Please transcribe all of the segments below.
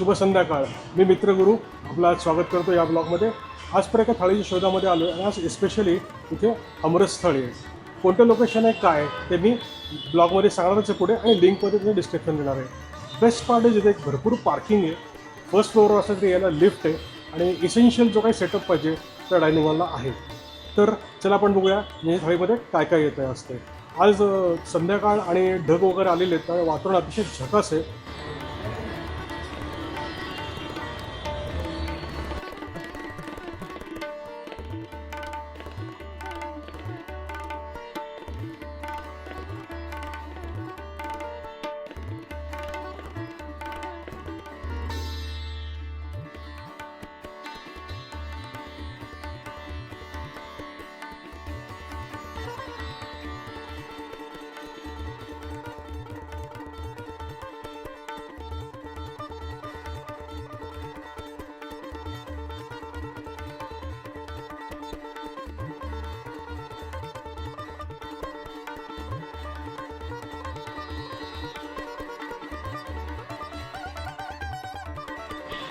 शुभ संध्याकाळ. मी मित्रगुरू आपलं आज स्वागत करतो या ब्लॉगमध्ये. आज पर एका थाळीच्या शोधामध्ये आलो आहे. आणि आज स्पेशली इथे अमृतस्थळ आहे. कोणतं लोकेशन आहे काय ते मी ब्लॉगमध्ये सांगणारच आहे पुढे आणि लिंकमध्ये तुम्ही डिस्क्रिप्शन देणार आहे. बेस्ट पार्ट आहे जिथे भरपूर पार्किंग आहे. फर्स्ट फ्लोअर असेल ते यायला लिफ्ट आहे. आणि इसेन्शियल जो काही सेटअप पाहिजे त्या डायनिंग हॉलला आहे. तर चला आपण बघूया या थाळीमध्ये काय काय येतं आहे असते आज संध्याकाळ आणि ढग वगैरे आलेले आहेत. त्यामुळे वातावरण अतिशय झकास आहे.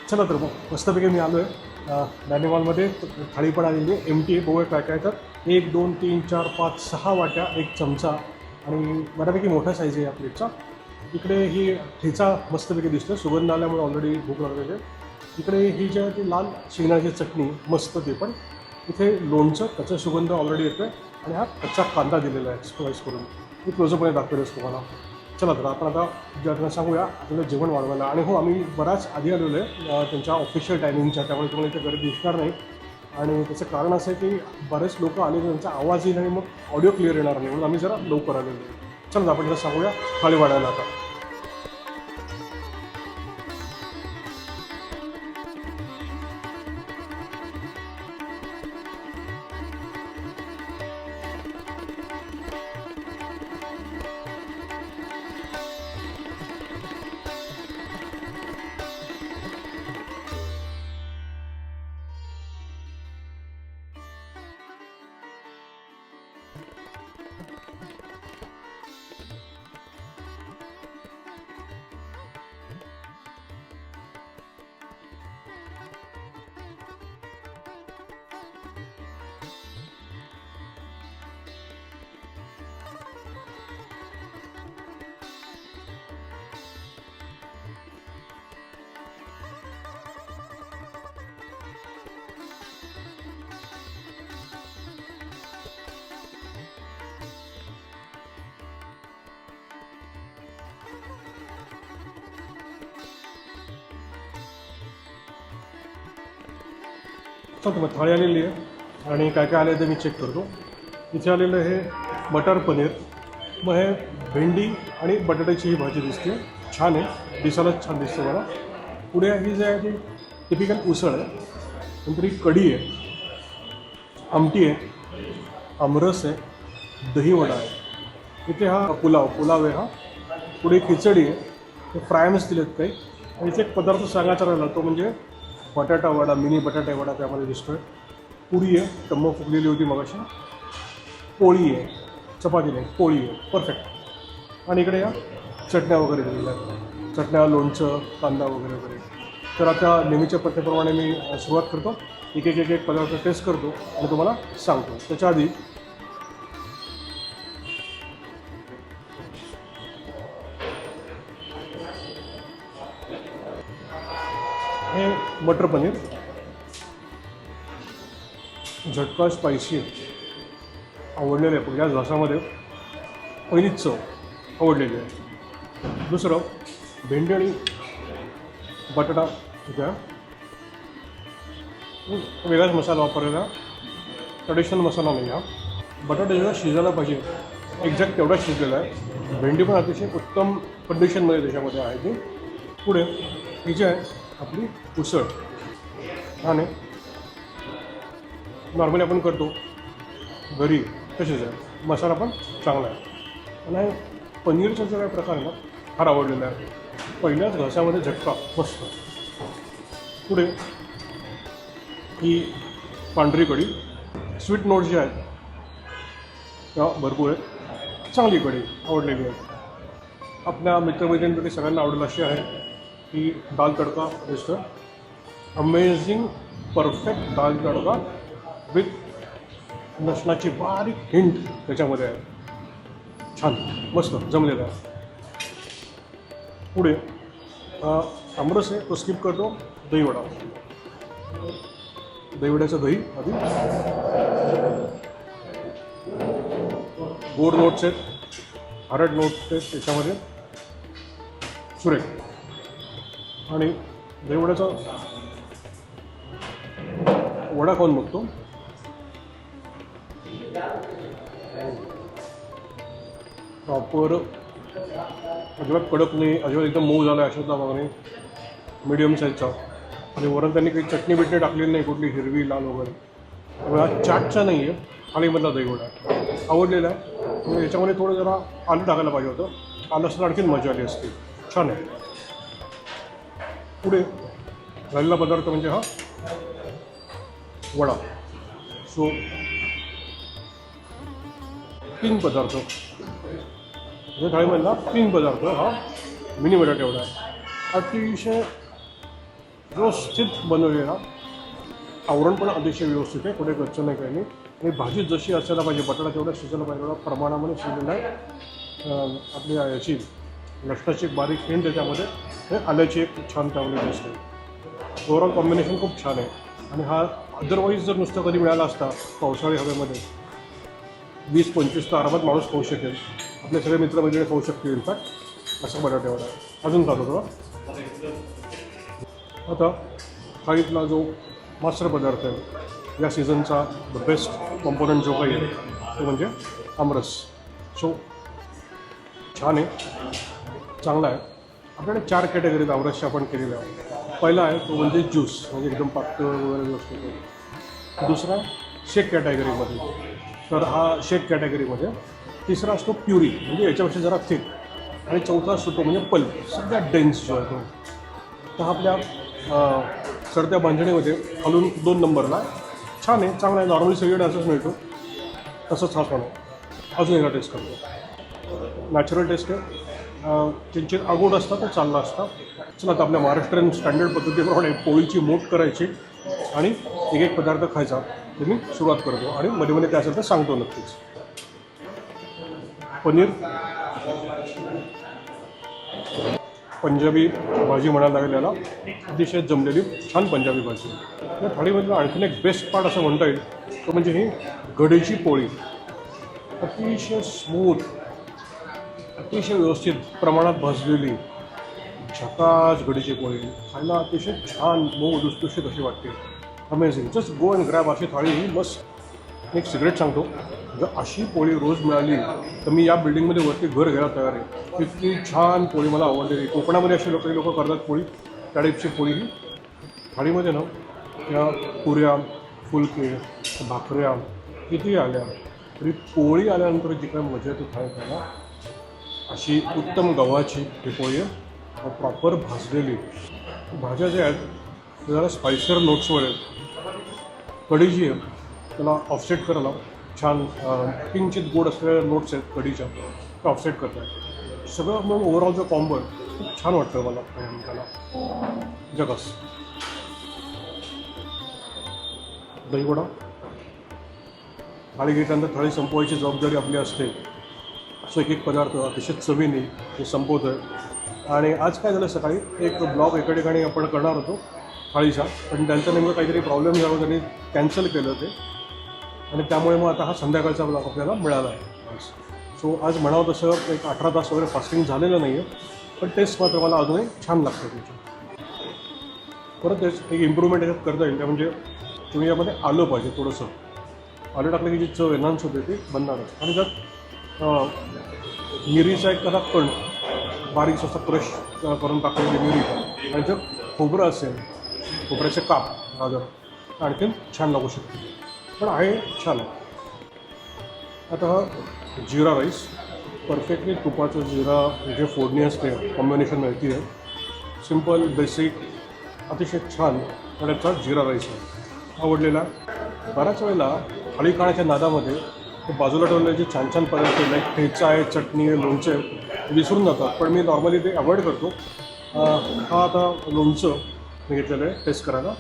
चला तर मग मस्तपैकी मी आलो आहे डायनिंग थाळी पण आलेली आहे. एम टी आहे. बघूया काय काय तर. एक दोन तीन चार पाच सहा वाट्या एक चमचा. आणि बऱ्यापैकी मोठा साईज आहे या प्लेटचा इकडे ही ठेचा मस्तपैकी दिसतो सुगंध आल्यामुळे ऑलरेडी भूक लागलेली आहे. इकडे ही जी आहे ती लाल शेंगण्याची चटणी. मस्त ते पण. इथे लोणचं त्याचा सुगंध ऑलरेडी येतो आहे आणि हा कच्चा कांदा दिलेला आहे स्लाइस करून. मी क्लोजपणे दाखवेलच तुम्हाला. चला तर आपण आता ज्यांना सांगूया आपल्याला जेवण वाढवायला. आणि हो आम्ही बराच आधी आलेलो आहे त्यांच्या ऑफिशियल टायमिंगच्या त्यामुळे तुम्हाला इथे गर्दी दिसणार नाही. आणि त्याचं कारण असं आहे की बरेच लोक आले त्यांचा आवाज येईल आणि मग ऑडिओ क्लिअर येणार नाही. म्हणून आम्ही जरा लवकर आलेलो आहे. चला आपण जरा सांगूया थाळी वाढायला आता. चल मग थाळी आलेली आहे. आणि काय काय आलं आहे ते मी चेक करतो. इथे आलेलं हे बटर पनीर. मग हे भेंडी आणि बटाट्याची ही भाजी दिसते. छान आहे. दिसायलाच छान दिसते मला पुढे ही जी आहे ती टिपिकल उसळ आहे. नंतर ही कढी आहे. आमटी आहे. आमरस आहे. दहीवडा आहे. इथे हा पुलाव पुलाव आहे हा. पुढे खिचडी आहे. हे फ्रायम्स दिलेत काही. आणि इथे एक पदार्थ सांगायचा राहिला तो म्हणजे बटाटा वडा मिनी बटाटा वडा त्यामध्ये दिसतोय. पुरी आहे टम्म फुगलेली होती मगाशी. पोळी आहे चपाती नाही पोळी आहे. परफेक्ट आणि इकडे या चटण्या वगैरे दिलेल्या आहेत. चटण्या लोणचं कांदा वगैरे वगैरे. तर आता नेहमीच्या पद्धतीप्रमाणे मी सुरुवात करतो. एक एक एक एक पदार्थ टेस्ट करतो आणि तुम्हाला सांगतो. त्याच्या आधी मटर पनीर झटका स्पायसी आवडलेलं आहे. या घासामध्ये पहिलीच चव आवडलेली आहे. दुसरं भेंडी आणि बटाटा घ्या वेगळाच मसाला वापरलेला. ट्रेडिशनल मसाला नाही हा. बटाटा शिजायला पाहिजे एक्झॅक्ट तेवढा शिजलेला आहे. भेंडी पण अतिशय उत्तम कंडिशनमध्ये त्याच्यामध्ये आहे ती. पुढे ही जी आहे आपली उसळ. आणि नॉर्मली आपण करतो. घरी तसेच आहे. मसाला पण चांगला आहे. आणि पनीरचा जो काही प्रकार आहे ना फार आवडलेला आहे. पहिल्याच घासामध्ये झटका मस्त. पुढे ही पांढरी कढी. स्वीट नोट जे आहेत त्या भरपूर आहेत चांगली कढी आवडलेली आहे. आपल्या मित्रमैत्रिणींपैकी सगळ्यांना आवडेल अशी आहे. की दाल तडका mister amazing perfect dal tadka with लसणाची बारीक हिंट त्याच्यामध्ये आहे. छान मस्त जमलेलं आहे. पुढे आमरस आहे तो स्किप करतो. दहीवडा. दहीवड्याचं दही आधी. गोड नोट्स आहेत हरड नोट्स आहेत त्याच्यामध्ये. सुरेख. आणि दहीवड्याचा वडा खाऊन बघतो. प्रॉपर अजिबात कडक नाही अजिबात एकदम मऊ झाला आहे अशातला भाग नाही मिडियम साईजचा आणि वरून त्यांनी काही चटणी बिटणी टाकलेली नाही कुठली हिरवी लाल वगैरे. त्यामुळे हा चाटचा नाही आहे थाळीमधला दहीवडा आवडलेला आहे. याच्यामध्ये थोडं जरा आलं टाकायला पाहिजे होतं. आलं असतं आणखीन मजा आली असती. छान आहे. पुढे राहिलेला पदार्थ म्हणजे हा वडा. सो तीन पदार्थ. म्हणजे थाळीमधला तीन पदार्थ हा मिनी बटाटे वडा आहे. अतिशय व्यवस्थित बनवलेला आवरण पण अतिशय व्यवस्थित आहे कुठे गच्च नाही काही नाही. आणि भाजी जशी असायला पाहिजे बटाटा तेवढा शिजायला पाहिजे तेवढ्या प्रमाणामध्ये शिजलेला आहे. आपली याची लष्टाची बारीक हिंड त्याच्यामध्ये हे आल्याची एक छान चांगली टेस्ट आहे. ओव्हरऑल कॉम्बिनेशन खूप छान आहे. आणि हा अदरवाईज जर नुसतं कधी मिळाला असता पावसाळी हवेमध्ये वीस पंचवीस तर आरामात माणूस खाऊ शकेल. आपले सगळे मित्रमैत्रिणी खाऊ शकतील इनफॅक्ट असं बटाट्यावर आहे अजून चालू थोडं आता थाळीतला जो मास्टर पदार्थ आहे या सीझनचा द बेस्ट कॉम्पोनंट जो काही आहे तो म्हणजे आमरस. सो छान आहे. चांगला आहे. आपल्याकडे चार कॅटेगरीत आमरसच्या आपण केलेल्या आहे पहिला आहे तो म्हणजे ज्यूस म्हणजे एकदम पातळ वगैरे व्यवस्थित आहे. दुसरा शेक कॅटेगरीमध्ये तर हा शेक कॅटेगरीमध्ये तिसरा असतो प्युरी म्हणजे याच्यापेक्षा जरा थिक आणि चौथा असतो तो म्हणजे पल्प सगळ्यात डेन्स जो आहे तो. तर हा आपल्या सरत्या बांधणीमध्ये खालून दोन नंबरला छान आहे चांगला आहे नॉर्मली सगळीकडे असंच मिळतो. तसंच हा पण अजून एकदा टेस्ट करतो. नॅचरल टेस्ट आहे. अं, आगोड असतात तर चालला असता चला आता आपल्या महाराष्ट्रीयन स्टँडर्ड पद्धतीप्रमाणे पोळीची मोठ करायची आणि एक एक पदार्थ खायचा. ते मी सुरुवात करतो आणि मध्ये मध्ये काय असेल तर सांगतो नक्कीच. पनीर. पंजाबी भाजी म्हणायला लागेल याला. अतिशय जमलेली छान पंजाबी भाजी. या थाळीमधलं आणखीन एक बेस्ट पार्ट असं म्हणता येईल तो म्हणजे ही गडीची पोळी. अतिशय स्मूथ अतिशय व्यवस्थित प्रमाणात भाजलेली झकास गडीची पोळी खायला अतिशय छान मऊ दुसदुशीत अशी वाटते? Amazing just go and grab अशी थाळी ही मस्त. एक सिगरेट सांगतो. जर अशी पोळी रोज मिळाली तर मी या बिल्डिंगमध्ये वरती घर घ्यायला तयार आहे. इतकी छान पोळी मला आवडलेली कोकणामध्ये अशी लोक लोक करतात पोळी. त्या टाईपची पोळी ही. थाळीमध्ये ना त्या पुऱ्या फुलके भाकऱ्या किती आल्या तरी पोळी आल्यानंतर जी काय मजा येते थाळी खायला अशी उत्तम गव्हाची ही पोळी आहे प्रॉपर भाजलेली. भाज्या ज्या आहेत त्या जरा स्पायसर नोट्सवर आहेत. कढी जी आहे. त्याला ऑफसेट करायला छान किंचित गोड असलेल्या नोट्स आहेत कढीच्या. त्या ऑफसेट करतात. सगळं मग ओव्हरऑल जो कॉम्बो खूप छान वाटतं मला त्याला जगस. दहीवडा. थाळी घेतल्यानंतर थाळी संपवायची जबाबदारी आपली असते. सो एक एक पदार्थ अतिशय चवीने हे संपवतो आहे आणि आज काय झालं सकाळी? एक ब्लॉग एका ठिकाणी आपण करणार होतो थाळीचा. पण त्यांचं नेमकं काहीतरी प्रॉब्लेम झाला त्यांनी कॅन्सल केलं ते. आणि त्यामुळे मग आता हा संध्याकाळचा ब्लॉग आपल्याला मिळाला आहे. आज सो आज म्हणावं तसं एक अठरा तास वगैरे फास्टिंग झालेलं नाही आहे पण टेस्ट मात्र मला अजूनही छान लागतं त्याची. परत तेच एक इम्प्रूव्हमेंट याच्यात करता येईल त्या म्हणजे तुम्ही यामध्ये आलं पाहिजे थोडंसं. आलं टाकलं की जी चव एनहान्स होते ती बनणारच. आणि त्यात मिरीचा एक कसा कण बारीक असा क्रश करून टाकलेली मिरी. आणि जर खोबरं असेल खोबऱ्याचे काप गाजर आणखीन छान लागू शकते. पण आहे छान आता हा जिरा राईस परफेक्टली तुपाचं जिरा जे फोडणी असते कॉम्बिनेशन माहिती आहे. सिंपल बेसिक अतिशय छान त्याचा जिरा राईस आहे. आवडलेला बऱ्याच वेळेला थाळी खाण्याच्या नादामध्ये ते बाजूला ठेवलेले जे छान छान पदार्थ लाईक ठेचा आहे चटणी आहे लोणचे आहे विसरून जातात. पण मी नॉर्मली ते अवॉइड करतो. हा आता लोणचं मी घेतलेलं आहे टेस्ट करायला.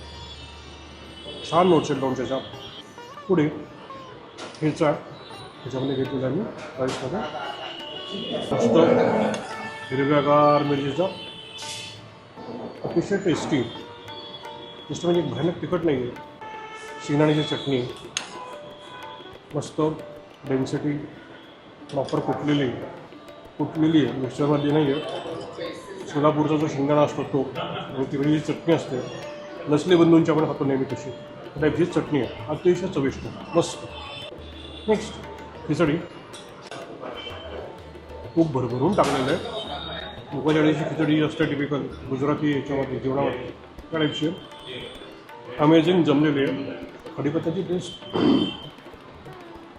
छान लोणचे आहेत लोणच्याच्या. पुढे ठेचा ह्याच्यामध्ये घेतलेला आहे मी राईसमध्ये मस्त हिरव्यागार मिरचीचा. अतिशय टेस्टी टेस्ट म्हणजे भयानक तिखट नाही आहे शेंगदाण्याची चटणी. मस्त डेन्सिटी प्रॉपर कुटलेली कुटलेली आहे मिक्सरमध्ये नाही आहे सोलापूरचा जो शेंगदाणा असतो तो आणि तिकडे जी चटणी असते लसली बंधूंची आपण खातो नेहमी तशी. त्या टाईपची चटणी आहे. अतिशय चविष्ट मस्त. नेक्स्ट खिचडी. खूप भरभरून टाकलेलं आहे. मुगाच्या खिचडी असते टिपिकल गुजराती याच्यामध्ये जेवणामध्ये. त्या टाईपची अमेझिंग जमलेली आहे. कढीपत्त्याची टेस्ट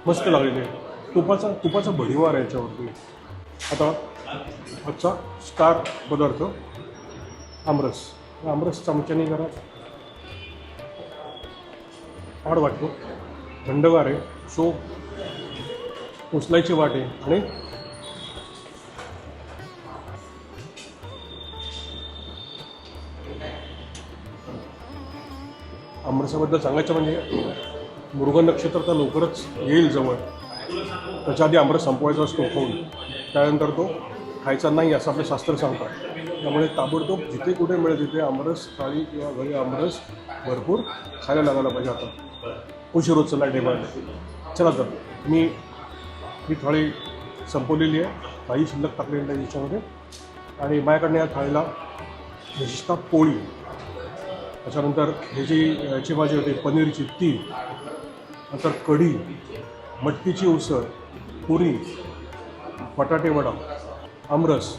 मस्त लागलेली आहे. तुपाचा तुपाचा भडीवार आहे याच्यावरती. आता आजचा स्टार पदार्थ आमरस. आमरस चमच्याने जरा आड वाटतो. थंडगार आहे. सो उचलायची वाट आहे. आणि आमरसाबद्दल सांगायचं म्हणजे मृग नक्षत्र तर लवकरच येईल जवळ. त्याच्या आधी आमरस संपवायचा असतो होऊन. त्यानंतर तो खायचा नाही असं आपले शास्त्र सांगतात. त्यामुळे ताबडतोब जिथे कुठे मिळेल तिथे आमरस थाळी किंवा घरी आमरस भरपूर खायला लागायला पाहिजे आता. उशीर होत चला डिमांड चला तर मी ही थाळी संपवलेली आहे. काही शिल्लक टाकलेली नाही याच्यामध्ये. आणि माझ्याकडनं या थाळीला विशेषतः पोळी त्याच्यानंतर हे जी याची भाजी होती पनीरची ती नंतर कढी मटकीची उसळ पुरी बटाटे वडा आमरस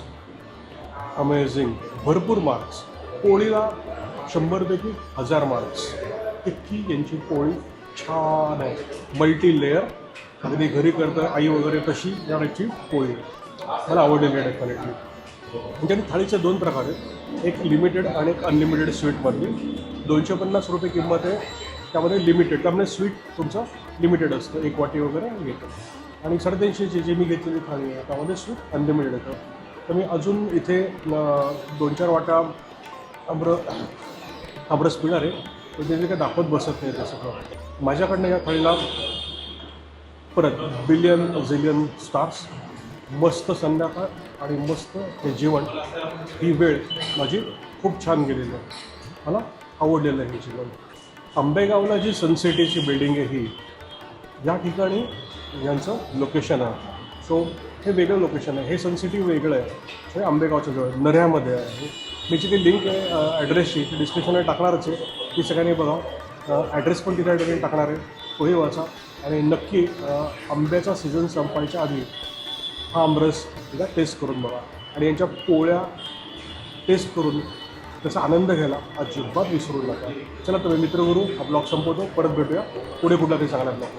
अमेझिंग भरपूर मार्क्स पोळीला शंभरपैकी हजार मार्क्स इतकी यांची पोळी छान आहे. मल्टी लेअर अगदी घरी करतं आई वगैरे तशी या पोळी. मला आवडलेली आहे क्वालिटी त्यांनी थाळीचे दोन प्रकार आहेत. एक लिमिटेड आणि एक अनलिमिटेड स्वीटमधली दोनशे पन्नास रुपये किंमत आहे. त्यामध्ये लिमिटेड त्यामुळे स्वीट तुमचं लिमिटेड असतं. एक वाटी वगैरे घेतो. आणि साडेतीनशेची जी मी घेतलेली थाळी आहे. त्यामध्ये स्वीट अनलिमिटेड येतं. तर मी अजून इथे दोन चार वाटा आमर आमरस पिणार आहे. तर ते जे काही दाखवत बसत नाही तसं माझ्याकडनं या थाळीला परत बिलियन झिलियन स्टार्स मस्त संध्याकाळ आणि मस्त हे जेवण. ही वेळ माझी खूप छान गेलेली आहे. मला आवडलेलं आहे हे जीवन आंबेगावला जी सनसिटीची बिल्डिंग आहे ही या ठिकाणी यांचं लोकेशन आहे. सो हे वेगळं लोकेशन आहे. हे सनसिटी वेगळं आहे. हे आंबेगावच्या जवळ नऱ्यामध्ये आहे. मी जी काही लिंक आहे ॲड्रेसची ती डिस्क्रिप्शनला टाकणारच आहे. ती सगळ्यांनी बघा. ॲड्रेस पण तिथे ठिकाणी टाकणार आहे. तोही वाचा. आणि नक्की आंब्याचा सीझन संपायच्या आधी हा आमरस एकदा टेस्ट करून बघा. आणि यांच्या पोळ्या टेस्ट करून त्याचा आनंद घ्यायला अजिबात विसरू नका. चला तुम्ही मित्रगुरू हा ब्लॉग संपवतो. परत भेटूया. पुढे कुठला ते चांगला ब्लॉग.